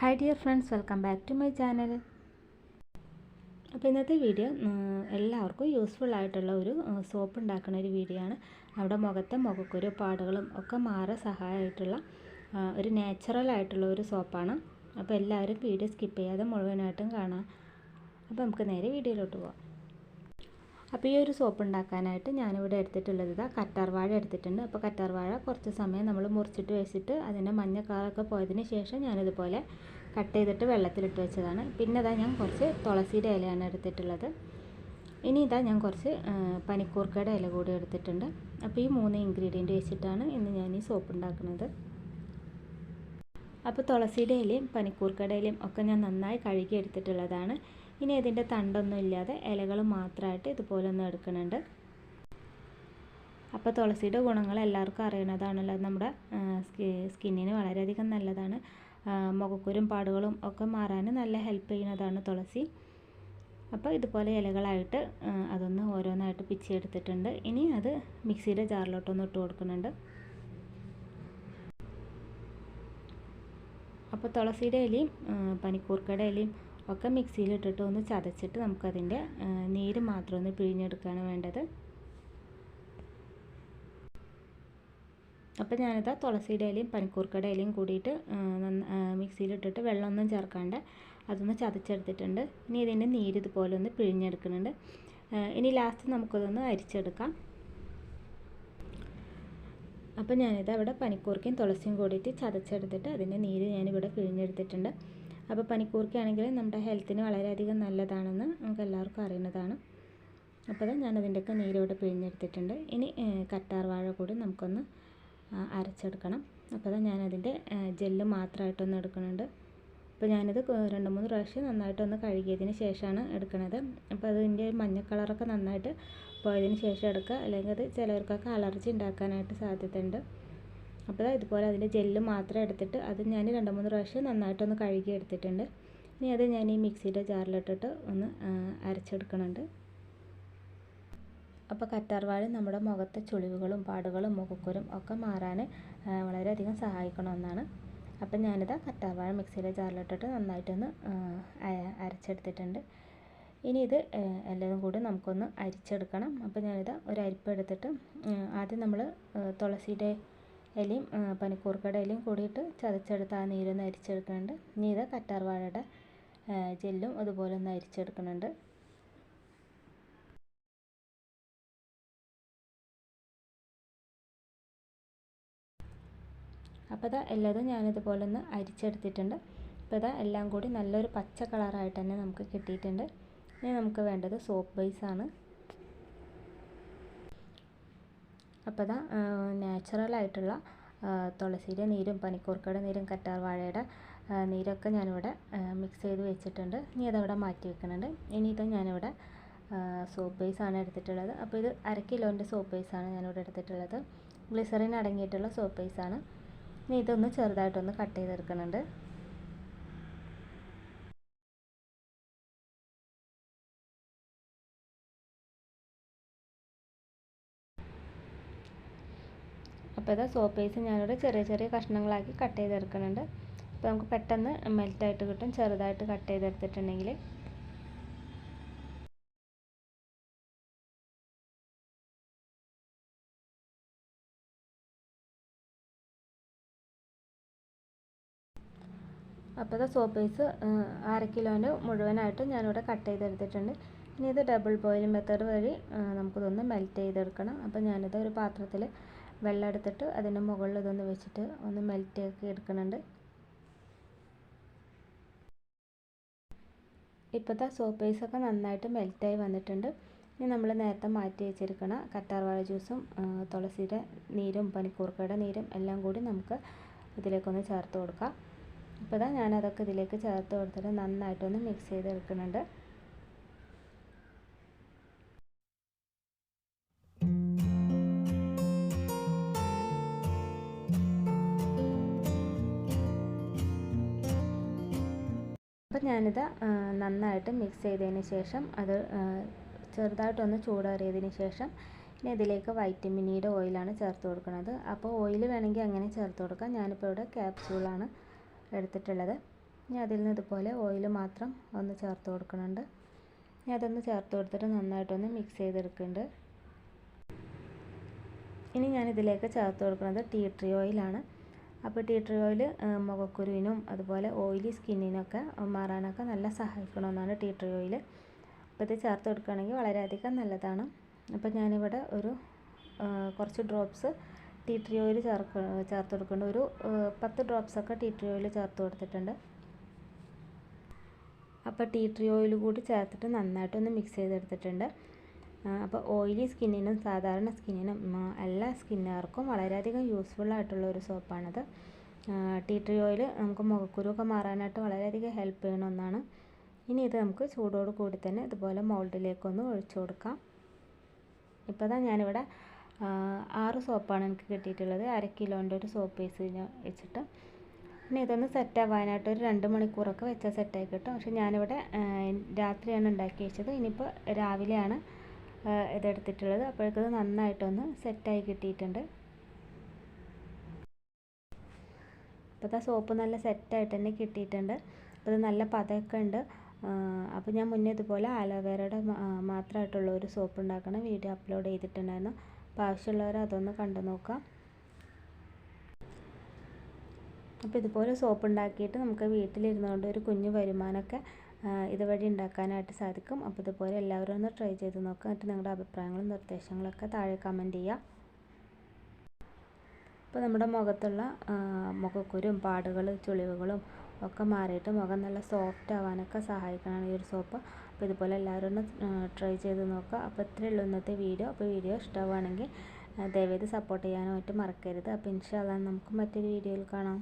Hi dear friends welcome back to my channel അപ്പോൾ ഇന്നത്തെ video എല്ലാവർക്കും യൂസ്ഫുൾ ആയിട്ടുള്ള ഒരു സോപ്പ് ഉണ്ടാക്കുന്ന ഒരു വീഡിയോ ആണ്. അവിടെ മുഖത്തെ മുഖക്കുരു പാടുകളും ഒക്കെ മാറ സഹായമായിട്ടുള്ള ഒരു നാച്ചുറൽ ആയിട്ടുള്ള ഒരു സോപ്പാണ് അപ്പോൾ എല്ലാവരും വീഡിയോ സ്കിപ്പ് ചെയ്യാതെ മുഴുവനായിട്ടും കാണാം. അപ്പോൾ നമുക്ക് നേരെ വീഡിയോയിലോട്ട് പോകാം അപ്പോൾ ഈ ഒരു സോപ്പ് ഉണ്ടാക്കാനായിട്ട് ഞാനിവിടെ എടുത്തിട്ടുള്ളത് ഇതാ കറ്റാർവാഴ എടുത്തിട്ടുണ്ട്. അപ്പോൾ കറ്റാർവാഴ കുറച്ച് സമയം നമ്മൾ മുറിച്ചിട്ട് വെച്ചിട്ട് അതിന്റെ മഞ്ഞ കളറൊക്കെ പോയതിന് ശേഷം ഞാനിതുപോലെ കട്ട് ചെയ്തിട്ട് വെള്ളത്തിലിട്ട് വെച്ചതാണ്. പിന്നെ ഇതാ ഞാൻ കുറച്ച് തുളസിയുടെ ഇലയാണ് എടുത്തിട്ടുള്ളത്. ഇനി ഇതാ ഞാൻ കുറച്ച് പനിക്കൂർക്കയുടെ ഇല കൂടി എടുത്തിട്ടുണ്ട്. അപ്പോൾ ഈ മൂന്ന് ഇൻഗ്രീഡിയന്റ് വെച്ചിട്ടാണ് ഇന്ന് ഞാൻ ഈ സോപ്പ് ഉണ്ടാക്കുന്നത്. അപ്പോൾ തുളസിയുടെ ഇലയും പനിക്കൂർക്കയുടെ ഇലയും ഒക്കെ ഞാൻ നന്നായി കഴുകി എടുത്തിട്ടുള്ളതാണ്. ഇനി ഇതിന്റെ തണ്ടൊന്നും ഇല്ലാതെ ഇലകൾ മാത്രമായിട്ട് ഇതുപോലെ ഒന്ന് എടുക്കുന്നുണ്ട്. അപ്പോൾ തുളസിയുടെ ഗുണങ്ങൾ എല്ലാവർക്കും അറിയുന്നതാണല്ലോ. നമ്മുടെ സ്കിന്നിന് വളരെയധികം നല്ലതാണ്. മുഖക്കുരും പാടുകളും ഒക്കെ മാറാൻ നല്ല ഹെൽപ്പ് ചെയ്യുന്നതാണ് തുളസി. അപ്പോൾ ഇതുപോലെ ഇലകളായിട്ട് അതൊന്ന് ഓരോന്നായിട്ട് പിച്ചെടുത്തിട്ടുണ്ട് ഇനി അത് മിക്സിയുടെ ജാറിലോട്ടൊന്ന് ഇട്ട് കൊടുക്കുന്നുണ്ട്. അപ്പോൾ തുളസിയുടെ ഇലയും പനിക്കൂർക്കയുടെ ഇലയും ഒക്കെ മിക്സിയിലിട്ടിട്ട് ഒന്ന് ചതച്ചിട്ട് നമുക്കതിന്റെ നീര് മാത്രം ഒന്ന് പിഴിഞ്ഞെടുക്കുകയാണ് വേണ്ടത്. അപ്പോൾ ഞാനിത് തുളസിയുടെ ഇലയും പനിക്കൂർക്കയുടെ ഇലയും കൂടിയിട്ട് മിക്സിയിലിട്ടിട്ട് വെള്ളമൊന്നും ചേർക്കാണ്ട് അതൊന്ന് ചതച്ചെടുത്തിട്ടുണ്ട്. ഇനി ഇതിന്റെ നീര് ഇതുപോലെ ഒന്ന് പിഴിഞ്ഞെടുക്കുന്നുണ്ട്. ഇനി ലാസ്റ്റ് നമുക്കതൊന്ന് അരിച്ചെടുക്കാം. അപ്പോൾ ഞാനിത് അവിടെ പനിക്കൂർക്കയും തുളസിയും കൂടിയിട്ട് ചതച്ചെടുത്തിട്ട് അതിന്റെ നീര് ഞാനിവിടെ പിഴിഞ്ഞെടുത്തിട്ടുണ്ട്. അപ്പോൾ പനിക്കൂർക്കയാണെങ്കിൽ നമ്മുടെ ഹെൽത്തിന് വളരെയധികം നല്ലതാണെന്ന് നമുക്ക് എല്ലാവർക്കും അറിയുന്നതാണ്. അപ്പോൾ ഞാനതിന്റെയൊക്കെ നീരോടെ പിഴിഞ്ഞെടുത്തിട്ടുണ്ട്. ഇനി കറ്റാർ വാഴ കൂടി നമുക്കൊന്ന് അരച്ചെടുക്കണം. അപ്പോൾ ഞാനതിന്റെ ജെല്ല് മാത്രമായിട്ടൊന്ന് എടുക്കുന്നുണ്ട്. അപ്പോൾ ഞാനിത് രണ്ട് മൂന്ന് പ്രാവശ്യം നന്നായിട്ടൊന്ന് കഴുകിയതിന് ശേഷമാണ് എടുക്കുന്നത് അപ്പോൾ അതിന്റെ മഞ്ഞ കളറൊക്കെ നന്നായിട്ട് പോയതിന് ശേഷം എടുക്കുക. അല്ലെങ്കിൽ അത് ചിലവർക്കൊക്കെ അലർജി ഉണ്ടാക്കാനായിട്ട് സാധ്യതയുണ്ട്. അപ്പോൾ ഇതുപോലെ അതിന്റെ ജെല്ല് മാത്രം എടുത്തിട്ട് അത് ഞാൻ രണ്ട് മൂന്ന് പ്രാവശ്യം നന്നായിട്ടൊന്ന് കഴുകി എടുത്തിട്ടുണ്ട്. ഇനി അത് ഞാൻ ഈ മിക്സിയുടെ ജാറിലിട്ടിട്ട് ഒന്ന് അരച്ചെടുക്കുന്നുണ്ട് അപ്പോൾ കറ്റാർവാഴ നമ്മുടെ മുഖത്തെ ചുളിവുകളും പാടുകളും മുഖക്കുരും ഒക്കെ മാറാൻ വളരെയധികം സഹായിക്കണ ഒന്നാണ് അപ്പം ഞാനിത് കറ്റാർവാഴ മിക്സിയുടെ ജാറിലിട്ടിട്ട് നന്നായിട്ടൊന്ന് അരച്ചെടുത്തിട്ടുണ്ട്. ഇനി ഇത് എല്ലാതും കൂടി നമുക്കൊന്ന് അരിച്ചെടുക്കണം. അപ്പോൾ ഞാനിത് ഒരു എടുത്തിട്ട് ആദ്യം നമ്മൾ തുളസിയുടെ ഇലയും പനിക്കൂർക്കയുടെ ഇലയും കൂടിയിട്ട് ചതച്ചെടുത്ത് ആ നീരൊന്ന് അരിച്ചെടുക്കുന്നുണ്ട്. ഇനി ഇത് കറ്റാർവാഴയുടെ ജെല്ലും അതുപോലെ ഒന്ന് അരിച്ചെടുക്കുന്നുണ്ട്. അപ്പോൾ ഇതാ എല്ലാതും ഞാനിതുപോലെ ഒന്ന് അരിച്ചെടുത്തിട്ടുണ്ട്. അപ്പോൾ ഇതാ എല്ലാം കൂടി നല്ലൊരു പച്ച കളറായിട്ട് തന്നെ നമുക്ക് കിട്ടിയിട്ടുണ്ട്. ഇനി നമുക്ക് വേണ്ടത് സോപ്പ് ബേസാണ് അപ്പോൾ ഇതാ നാച്ചുറലായിട്ടുള്ള തുളസിയുടെ നീരും പനിക്കൂർക്കയുടെ നീരും കറ്റാർവാഴയുടെ നീരൊക്കെ ഞാനിവിടെ മിക്സ് ചെയ്ത് വെച്ചിട്ടുണ്ട്. ഇനി അതവിടെ മാറ്റി വെക്കുന്നുണ്ട്. ഇനി ഇത് ഞാനിവിടെ സോപ്പ് ബേസാണ് എടുത്തിട്ടുള്ളത്. അപ്പോൾ ഇത് അര കിലോന്റെ സോപ്പ് ബേസാണ് ഞാനിവിടെ എടുത്തിട്ടുള്ളത്. ഗ്ലിസറിൻ അടങ്ങിയിട്ടുള്ള സോപ്പ് ബേസാണ് ഇനി ഇതൊന്ന് ചെറുതായിട്ടൊന്ന് കട്ട് ചെയ്തെടുക്കുന്നുണ്ട്. അപ്പോൾ ഇത് സോപ്പ് പീസ് ഞാനിവിടെ ചെറിയ ചെറിയ കഷ്ണങ്ങളാക്കി കട്ട് ചെയ്തെടുക്കുന്നുണ്ട്. അപ്പോൾ നമുക്ക് പെട്ടെന്ന് മെൽറ്റായിട്ട് കിട്ടും. ചെറുതായിട്ട് കട്ട് ചെയ്തെടുത്തിട്ടുണ്ടെങ്കിൽ അപ്പോൾ ഇത് സോപ്പ് പീസ് അര കിലോന്റെ മുഴുവനായിട്ട് ഞാനിവിടെ കട്ട് ചെയ്തെടുത്തിട്ടുണ്ട്. ഇനി ഇത് ഡബിൾ ബോയിലിംഗ് മെത്തേഡ് വഴി നമുക്കിതൊന്ന് മെൽറ്റ് ചെയ്തെടുക്കണം. അപ്പോൾ ഞാനിത് ഒരു പാത്രത്തിൽ വെള്ളം എടുത്തിട്ട് അതിന്റെ മുകളിൽ ഇതൊന്ന് വെച്ചിട്ട് ഒന്ന് മെൽറ്റ് ആക്കി എടുക്കുന്നുണ്ട്. ഇപ്പോഴത്തെ സോപ്പ് ബേസൊക്കെ നന്നായിട്ട് മെൽറ്റായി വന്നിട്ടുണ്ട്. ഇനി നമ്മൾ നേരത്തെ മാറ്റി വെച്ചിരിക്കണ കറ്റാർവാഴ ജ്യൂസും തുളസിയുടെ നീരും പനിക്കൂർക്കയുടെ നീരും എല്ലാം കൂടി നമുക്ക് ഇതിലേക്കൊന്ന് ചേർത്ത് കൊടുക്കാം. അപ്പോൾ ഞാൻ അതൊക്കെ ഇതിലേക്ക് ചേർത്ത് കൊടുത്തിട്ട് നന്നായിട്ടൊന്ന് മിക്സ് ചെയ്തെടുക്കുന്നുണ്ട്. അപ്പോൾ ഞാനിത് നന്നായിട്ട് മിക്സ് ചെയ്തതിന് ശേഷം അത് ചെറുതായിട്ടൊന്ന് ചൂടേറിയതിന് ശേഷം ഇനി ഇതിലേക്ക് വൈറ്റമിൻ ഇയുടെ ഓയിലാണ് ചേർത്ത് കൊടുക്കുന്നത്. അപ്പോൾ ഓയിൽ വേണമെങ്കിൽ അങ്ങനെ ചേർത്ത് കൊടുക്കാം. ഞാനിപ്പോൾ ഇവിടെ ക്യാപ്സ്യൂളാണ് എടുത്തിട്ടുള്ളത്. ഇനി അതിൽ നിന്ന് ഇതുപോലെ ഓയിൽ മാത്രം ഒന്ന് ചേർത്ത് കൊടുക്കുന്നുണ്ട്. ഇനി അതൊന്ന് ചേർത്ത് കൊടുത്തിട്ട് നന്നായിട്ടൊന്ന് മിക്സ് ചെയ്തെടുക്കുന്നുണ്ട്. ഇനി ഞാൻ ഇതിലേക്ക് ചേർത്ത് കൊടുക്കുന്നത് ടീ ട്രീ ഓയിലാണ് അപ്പോൾ ടീ ട്രീ ഓയിൽ മുഖക്കുരുവിനും അതുപോലെ ഓയിലി സ്കിന്നിനൊക്കെ മാറാനൊക്കെ നല്ല സഹായിക്കണമെന്നാണ് ടീ ട്രീ ഓയിൽ. അപ്പോൾ ഇത് ചേർത്ത് കൊടുക്കുകയാണെങ്കിൽ വളരെയധികം നല്ലതാണ്. അപ്പോൾ ഞാനിവിടെ ഒരു കുറച്ച് ഡ്രോപ്സ് ടീ ട്രീ ഓയിൽ ചേർക്ക ചേർത്ത് കൊടുക്കുന്നുണ്ട്. ഒരു പത്ത് ഡ്രോപ്സൊക്കെ ടീ ട്രീ ഓയിൽ ചേർത്ത് കൊടുത്തിട്ടുണ്ട്. അപ്പോൾ ടീ ട്രീ ഓയിൽ കൂടി ചേർത്തിട്ട് നന്നായിട്ടൊന്ന് മിക്സ് ചെയ്തെടുത്തിട്ടുണ്ട്. അപ്പോൾ ഓയിലി സ്കിന്നിനും സാധാരണ സ്കിന്നിനും എല്ലാ സ്കിന്നുകാർക്കും വളരെയധികം യൂസ്ഫുൾ ആയിട്ടുള്ള ഒരു സോപ്പാണിത് ടീ ട്രീ ഓയിൽ നമുക്ക് മുഖക്കുരുവൊക്കെ മാറാനായിട്ട് വളരെയധികം ഹെൽപ്പ് ചെയ്യുന്ന ഒന്നാണ്. ഇനി ഇത് നമുക്ക് ചൂടോട് കൂടി തന്നെ ഇതുപോലെ മോൾഡിലേക്കൊന്ന് ഒഴിച്ചു കൊടുക്കാം. ഇപ്പോൾ തന്നെ ഞാനിവിടെ ആറ് സോപ്പാണ് എനിക്ക് കിട്ടിയിട്ടുള്ളത്. അര കിലോന്റെ ഒരു സോപ്പ് പീസ് വെച്ചിട്ട്. ഇനി ഇതൊന്ന് സെറ്റ് ആവാനായിട്ട് ഒരു രണ്ട് മണിക്കൂറൊക്കെ വെച്ചാൽ സെറ്റായി കിട്ടും. പക്ഷെ ഞാനിവിടെ രാത്രിയാണ് ഉണ്ടാക്കി വെച്ചത്. ഇനിയിപ്പോൾ രാവിലെയാണ് ഇതെടുത്തിട്ടുള്ളത്. അപ്പോഴേക്കത് നന്നായിട്ടൊന്ന് സെറ്റായി കിട്ടിയിട്ടുണ്ട്. ഇപ്പോഴത്തെ സോപ്പ് നല്ല സെറ്റായിട്ട് തന്നെ കിട്ടിയിട്ടുണ്ട്. അപ്പോൾ ഇത് നല്ല പതയൊക്കെ ഉണ്ട്. അപ്പോൾ ഞാൻ മുന്നേ ഇതുപോലെ ആലോവേരയുടെ മാത്രമായിട്ടുള്ള ഒരു സോപ്പ് ഉണ്ടാക്കണം വീഡിയോ അപ്ലോഡ് ചെയ്തിട്ടുണ്ടായിരുന്നു. അപ്പോൾ ആവശ്യമുള്ളവർ അതൊന്ന് കണ്ടു നോക്കാം. അപ്പോൾ ഇതുപോലെ സോപ്പ് ഉണ്ടാക്കിയിട്ട് നമുക്ക് വീട്ടിലിരുന്നുകൊണ്ട് ഒരു കുഞ്ഞു വരുമാനമൊക്കെ ഇതുവഴി ഉണ്ടാക്കാനായിട്ട് സാധിക്കും. അപ്പോൾ ഇതുപോലെ എല്ലാവരും ഒന്ന് ട്രൈ ചെയ്ത് നോക്കുക എന്നിട്ട് നിങ്ങളുടെ അഭിപ്രായങ്ങളും നിർദ്ദേശങ്ങളൊക്കെ താഴെ കമന്റ് ചെയ്യുക അപ്പോൾ നമ്മുടെ മുഖത്തുള്ള മുഖക്കുരും പാടുകൾ ചുളിവുകളും ഒക്കെ മാറിയിട്ട് മുഖം നല്ല സോഫ്റ്റ് ആവാനൊക്കെ സഹായിക്കുന്നതാണ് ഈ ഒരു സോപ്പ് അപ്പോൾ ഇതുപോലെ എല്ലാവരും ഒന്ന് ട്രൈ ചെയ്ത് നോക്കുക അപ്പോൾ ഇത്രയേ ഉള്ളൂ ഇന്നത്തെ വീഡിയോ അപ്പോൾ വീഡിയോ ഇഷ്ടമാവുകയാണെങ്കിൽ ദയവേത് സപ്പോർട്ട് ചെയ്യാനായിട്ട് മറക്കരുത്. അപ്പോൾ ഇൻഷാല്ലാ നമുക്ക് മറ്റൊരു വീഡിയോയിൽ കാണാം.